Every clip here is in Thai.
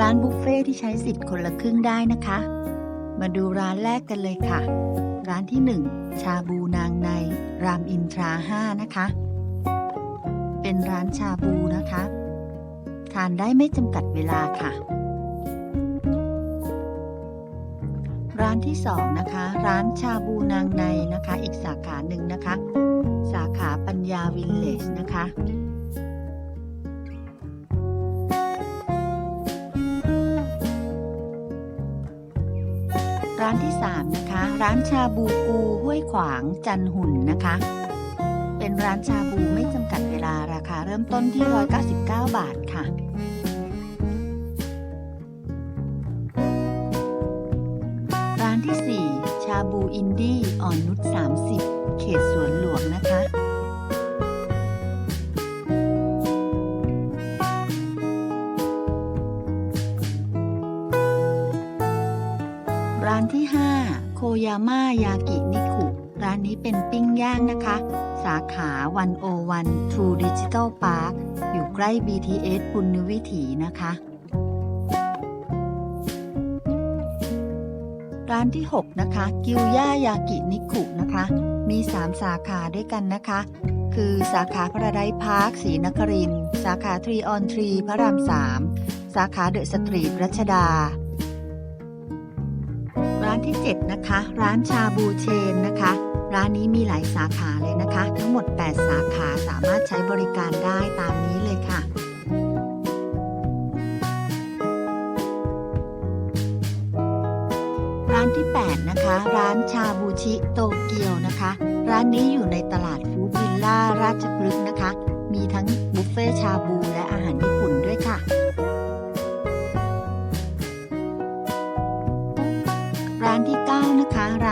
ร้านบุฟเฟ่ที่ใช้สิทธิ์คนละครึ่งได้นะคะ มาดูร้านแรกกันเลยค่ะ ร้านที่ 1 ชาบูนางใน รามอินทรา5นะคะ เป็นร้านชาบูนะคะ ทานได้ไม่จำกัดเวลาค่ะ ร้านที่ 2 นะคะ ร้านชาบูนางในนะคะ อีกสาขาหนึ่งนะคะ สาขาปัญญาวิลเลจนะคะ 3 นะคะ ร้านชาบูกูห้วยขวางจันหุ่นนะคะ เป็นร้านชาบูไม่จำกัดเวลาราคาเริ่มต้นที่ 199 บาทค่ะร้านที่ 4 ชาบูอินดี้อ่อนนุช30 เขตสวนหลวงนะคะร้านที่ 5 โคยาม่ายากินิคุ ร้านนี้เป็นปิ้งย่างนะคะ สาขา101 True Digital Park อยู่ใกล้ BTS ปุณณวิถีนะคะ ร้านที่ 6 นะคะ กิวย่ายากินิคุนะคะ มี 3 สาขาด้วยกันนะคะ คือสาขาพระไดพาร์คศรีนคริน สาขาทรีออนทรีพระราม3สาขาเดอะสตรีทรัชดา ร้านที่ 7 นะคะ ร้านชาบูเชนนะคะ ร้านนี้มีหลายสาขาเลยนะคะ ทั้งหมด 8 สาขาสามารถใช้บริการได้ตามนี้เลยค่ะร้านที่ 8 นะคะ ร้านชาบูชิโตเกียวนะคะ ร้านนี้อยู่ในตลาดฟู้ดวิลล่าราชพฤกษ์นะคะ มีทั้งบุฟเฟ่ชาบูและอาหารญี่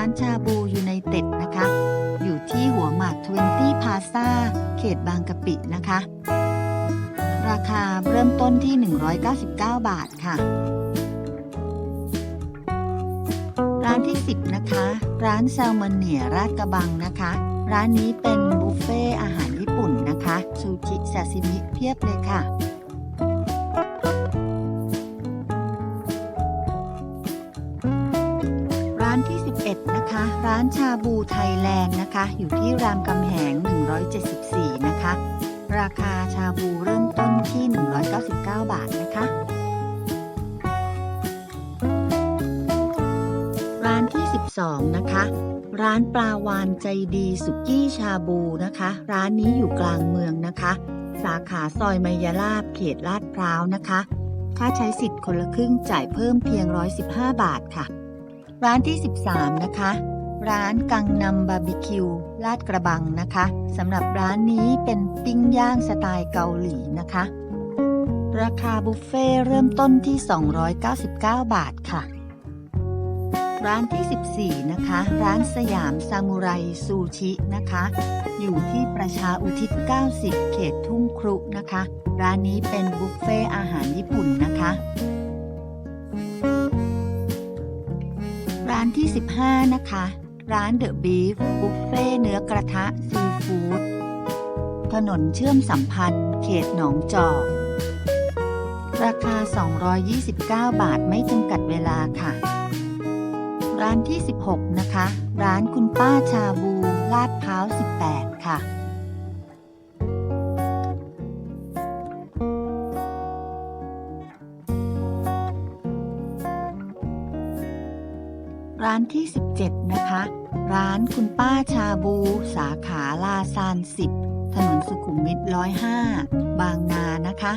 านชาบูยูไนเต็ดนะคะ อยู่ที่หัวหมาก 20 พาซาเขตบางกะปินะคะ ราคาเริ่มต้นที่ 199 บาทค่ะ ร้านที่ 10 นะคะ ร้านแซลมอนเนียราดกระบังนะคะ ร้านนี้เป็นบุฟเฟ่อาหารญี่ปุ่นนะคะ ซูชิซาซิมิเพียบเลยค่ะ ร้านชาบูไทยแลนด์นะคะ อยู่ที่รามคำแหง 174 นะคะ ราคาชาบูเริ่มต้นที่ 199 บาทนะคะ ร้านที่ 12 นะคะ ร้านปลาวานใจดีสุกี้ชาบูนะคะ ร้านนี้อยู่กลางเมืองนะคะ สาขาซอยมายาลาบเขตลาดพร้าวนะคะค่าใช้สิทธิ์คนละครึ่งจ่ายเพิ่มเพียง 115 บาทค่ะ ร้านที่ 13 นะคะ ร้านกังนำบาร์บีคิวลาดกระบังนะคะสำหรับร้านนี้เป็นปิ้งย่างสไตล์เกาหลีนะคะ ราคาบุฟเฟ่เริ่มต้นที่ 299 บาทค่ะ ร้านที่ 14 นะคะ ร้านสยามซามูไรซูชินะคะ อยู่ที่ประชาอุทิศ 90 เขตทุ่งครุนะคะ ร้านนี้เป็นบุฟเฟ่อาหารญี่ปุ่นนะคะ ร้านที่ 15 นะคะ ร้านเดอะบีฟบุฟเฟ่เนื้อกระทะซีฟู้ดถนนเชื่อมสัมพันธ์ เขตหนองจอก ราคา 229 บาทไม่จำกัดเวลาค่ะ ร้านที่ 16 นะคะ ร้านคุณป้าชาบู ลาดพร้าว 18 ค่ะ ร้านที่ 17 นะคะ ร้านคุณป้าชาบู สาขาลาซาน 10 ถนนสุขุมวิท105 บางนานะคะ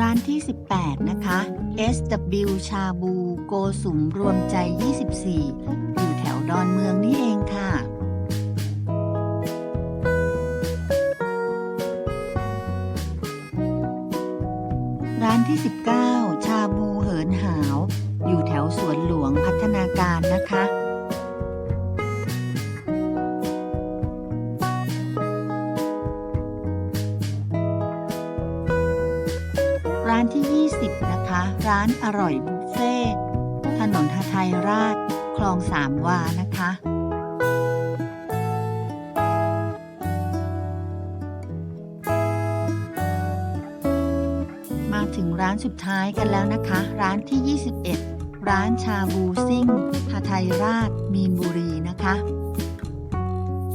ร้านที่ 18 นะคะ SW ชาบู โกสุมรวมใจ 24 อยู่แถวดอนเมืองนี่เองค่ะ ที่ 19 ชาบูเหินหาว อยู่แถวสวนหลวงพัฒนาการนะคะ ร้านที่ 20 นะคะ ร้านอร่อยบุฟเฟ่ถนนทไทยราช คลองสามวานะคะ ถึงร้านสุดท้ายกันแล้วนะคะ ร้านที่ 21 ร้านชาบูซิ่งหาไทยราช มีนบุรีนะคะ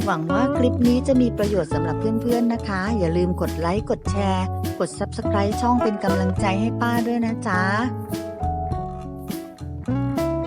หวังว่าคลิปนี้จะมีประโยชน์สำหรับเพื่อนๆนะคะ อย่าลืมกดไลค์ กดแชร์ กด Subscribe ช่องเป็นกำลังใจให้ป้าด้วยนะจ๊ะ